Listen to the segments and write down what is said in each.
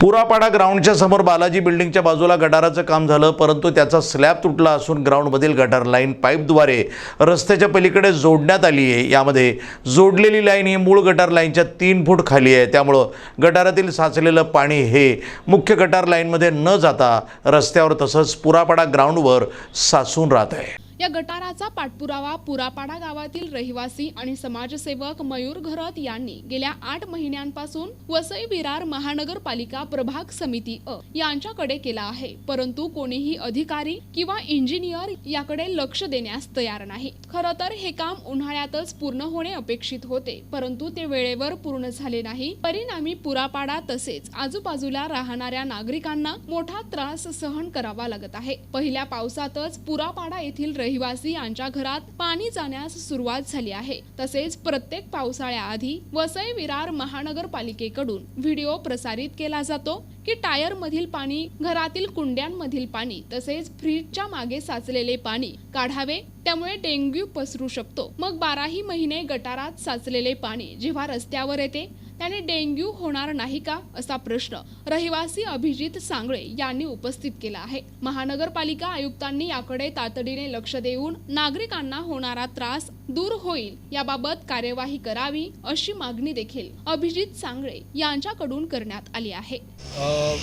पुरापाडा ग्राउंडच्या समोर बालाजी बिल्डिंगच्या बाजूला गटाराचं काम झालं परंतु त्याचा स्लॅब तुटला असून ग्राउंडमधील गटार लाईन पाईपद्वारे रस्त्याच्या पलीकडे जोडण्यात आली आहे. यामध्ये जोडलेली लाईन ही मूळ गटार लाईनच्या तीन फूट खाली आहे. त्यामुळं गटारातील साचलेलं पाणी हे मुख्य गटार लाईनमध्ये न जाता रस्त्यावर तसंच पुरापाडा ग्राउंडवर साचून राहत आहे. या गटाराचा पाठपुरावा पुरापाडा गावातील रहिवासी आणि समाजसेवक मयूर घरत यांनी गेल्या आठ महिन्यांपासून वसई विरार महानगरपालिका प्रभाग समिती अ यांच्याकडे केला आहे. परंतु कोणीही अधिकारी किंवा इंजिनियर याकडे लक्ष देण्यास तयार नाही. खरं तर हे काम उन्हाळ्यातच पूर्ण होणे अपेक्षित होते. परंतु ते वेळेवर पूर्ण झाले नाही. परिणामी पुरापाडा तसेच आजूबाजूला राहणाऱ्या नागरिकांना मोठा त्रास सहन करावा लागत आहे. पहिल्या पावसातच पुरापाडा येथील रहिवासी यांच्या घरात पाणी जाण्यास सुरुवात झाली आहे. तसेच प्रत्येक पावसाळ्याआधी वसई विरार महानगरपालिकेकडून व्हिडिओ प्रसारित केला जातो. की टायर मधील पाणी घरातील कुंड्यांमधील पाणी तसेच फ्रीजच्या मागे साचलेले पाणी काढावे. त्यामुळे डेंग्यू पसरू शकतो. मग बाराही महिने गटारात साचलेले पाणी जेव्हा रस्त्यावर येते त्याने डेंग्यू होणार नाही का? असा प्रश्न रहिवासी अभिजित सांगळे यांनी उपस्थित केला आहे. महानगरपालिका आयुक्तांनी याकडे तातडीने लक्ष देऊन नागरिकांना होणारा त्रास दूर होईल याबाबत कार्यवाही करावी अशी मागणी देखील अभिजित सांगळे यांच्याकडून करण्यात आली आहे.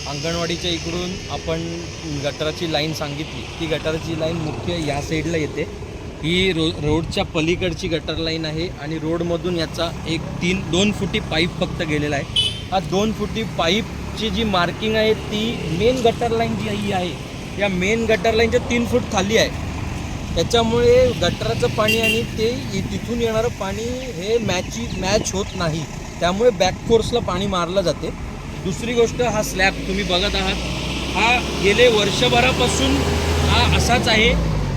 अंगणवाडीच्या इकडून आपण गटाराची लाईन सांगितली. ती गटाराची लाईन मुख्य या साईडला येते. ही रो रोडच्या पलीकडची गटर लाईन आहे आणि रोडमधून याचा एक तीन दोन फुटी पाईप फक्त गेलेला आहे. हा दोन फुटी पाईपची जी मार्किंग आहे ती मेन गटर लाईन जी ही आहे. या मेन गटर लाईनच्या तीन फूट खाली आहे. त्याच्यामुळे गटाराचं पाणी आणि ते तिथून येणारं पाणी हे मॅची मॅच होत नाही. त्यामुळे बॅकफोर्सला पाणी मारलं जाते. दुसरी गोष्ट हा स्लॅब तुम्ही बघत आहात. हा गेले वर्षभरापासून हा असाच आहे.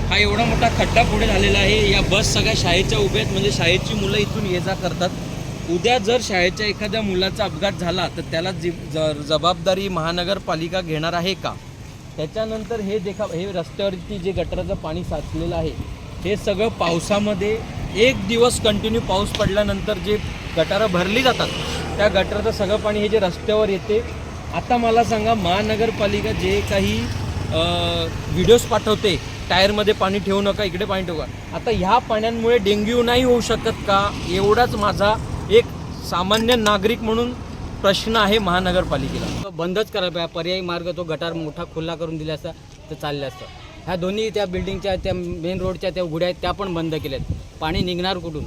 हा एवढा मोठा खड्डा पुढे झालेला आहे. या बस सगळ्या शाळेच्या उभ्या आहेत. म्हणजे शाळेची मुलं इथून ये जा करतात. उद्या जर शाळेच्या एखाद्या मुलाचा अपघात झाला तर त्याला जि ज- जबाबदारी महानगरपालिका घेणार आहे का? त्याच्यानंतर हे देखा हे रस्त्यावरती जे गटाराचं पाणी साचलेलं आहे हे सगळं पावसामध्ये एक दिवस कंटिन्यू पाऊस पडल्यानंतर जे गटारं भरली जातात त्या गटाराचं सगळं पाणी हे जे रस्त्यावर येते आता मला सांगा महानगरपालिका जे काही व्हिडिओज पाठवते टायरमध्ये पाणी ठेवू नका इकडे पाणी ठेवू नका. आता ह्या पाण्यांमुळे डेंग्यू नाही होऊ शकत का? एवढाच माझा एक सामान्य नागरिक म्हणून प्रश्न आहे महानगरपालिकेला. बंदच करायला पाहिजे पर्यायी मार्ग तो गटार मोठा खुला करून दिला असता तर चाललं असतं. ह्या दोन्ही त्या बिल्डिंगच्या त्या मेन रोडच्या त्या उघड्या आहेत त्या पण बंद केल्यात. पाणी निघणार कुठून?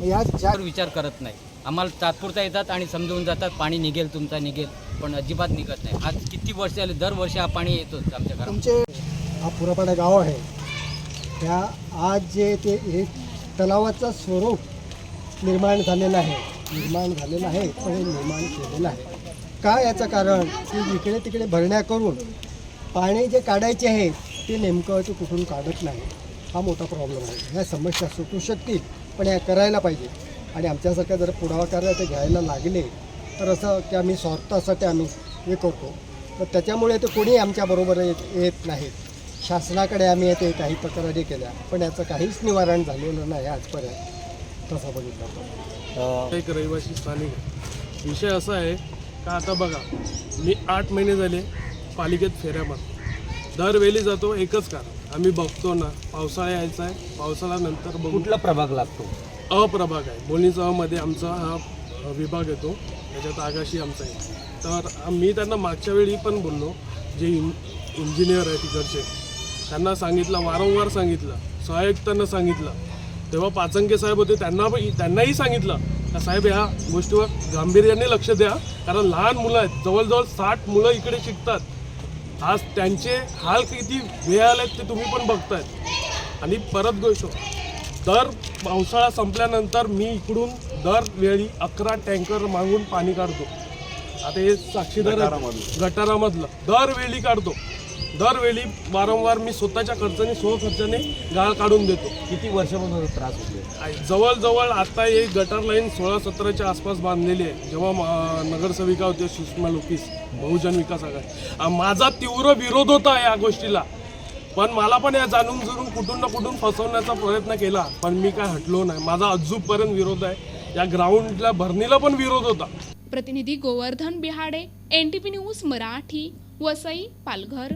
या ज्या त्यावर विचार करत नाही. आम्हाला तात्पुरता येतात आणि समजवून जातात पाणी निघेल तुमचा निघेल पण अजिबात निघत नाही. आज किती वर्ष आले दरवर्षी हा पाणी येतोच आमच्या घरात तुमचे हा पुरापाडा गाव आहे. त्या आज जे ते हे तलावाचं स्वरूप निर्माण झालेलं आहे निर्माण झालेलं आहे पण हे निर्माण केलेलं आहे. का याचं कारण? की इकडे तिकडे भरण्या करून पाणी जे काढायचे आहे ते नेमकं ते कुठून काढत नाही. हा मोठा प्रॉब्लेम आहे. ह्या समस्या सुटू शकतील पण या करायला पाहिजे. आणि आमच्यासारख्या जर पुढाकार ते घ्यायला लागले तर असं की आम्ही स्वार्थासाठी आम्ही हे करतो. तर त्याच्यामुळे ते कोणी आमच्याबरोबर येत येत नाहीत शासनाकडे आम्ही येते काही तक्रारी केल्या पण याचं काहीच निवारण झालेलं नाही आजपर्यंत. तसं बघितलं तर एक रहिवासी स्थानिक. आहे. विषय असा आहे का आता बघा मी आठ महिने झाले पालिकेत फेऱ्या मारतो दरवेळी जातो एकच कारण. आम्ही बघतो ना पावसाळा यायचा आहे पावसाळ्यानंतर बघू. कुठला प्रभाग लागतो? अप्रभाग आहे. बोलणीसहमध्ये आमचा हा विभाग येतो. त्याच्यात आगाशी आमचा आहे तर मी त्यांना मागच्या वेळी पण बोललो. जे इं इंजिनियर आहे तिकडचे. त्यांना सांगितलं वारंवार सांगितलं. सहाय्यकांना सांगितलं. तेव्हा पाचंके साहेब होते त्यांना पण त्यांनाही सांगितलं. का साहेब ह्या गोष्टीवर गांभीर्याने लक्ष द्या. कारण लहान मुलं आहेत. जवळजवळ साठ मुलं इकडे शिकतात. आज त्यांचे हाल किती वेळ आहेत ते तुम्ही पण बघतायत. आणि परत गोष्ट दर पावसाळा संपल्यानंतर मी इकडून दरवेळी अकरा टँकर मागून पाणी काढतो. आता हे साक्षीदार. गटारामधलं. दरवेळी काढतो. दरवेळी वारंवार मी स्वतःच्या खर्चाने स्व खर्चाने गाळ काढून देतो. किती वर्षापासून त्रास होतो. जवळजवळ आता ही गटर लाईन सोळा सतराच्या आसपास बांधलेली आहे. जेव्हा नगरसेविका होते सुषमा लोकीस बहुजन विकास आघाडी. माझा तीव्र विरोध होता या गोष्टीला. पण मला पण या जाणून जुरून कुठून ना कुठून फसवण्याचा प्रयत्न केला. पण मी काय हटलो नाही. माझा अजूनपर्यंत विरोध आहे. या ग्राउंडला भरणीला पण विरोध होता. प्रतिनिधी Govardhan Bihade N T news Marathi. Vasai Palghar.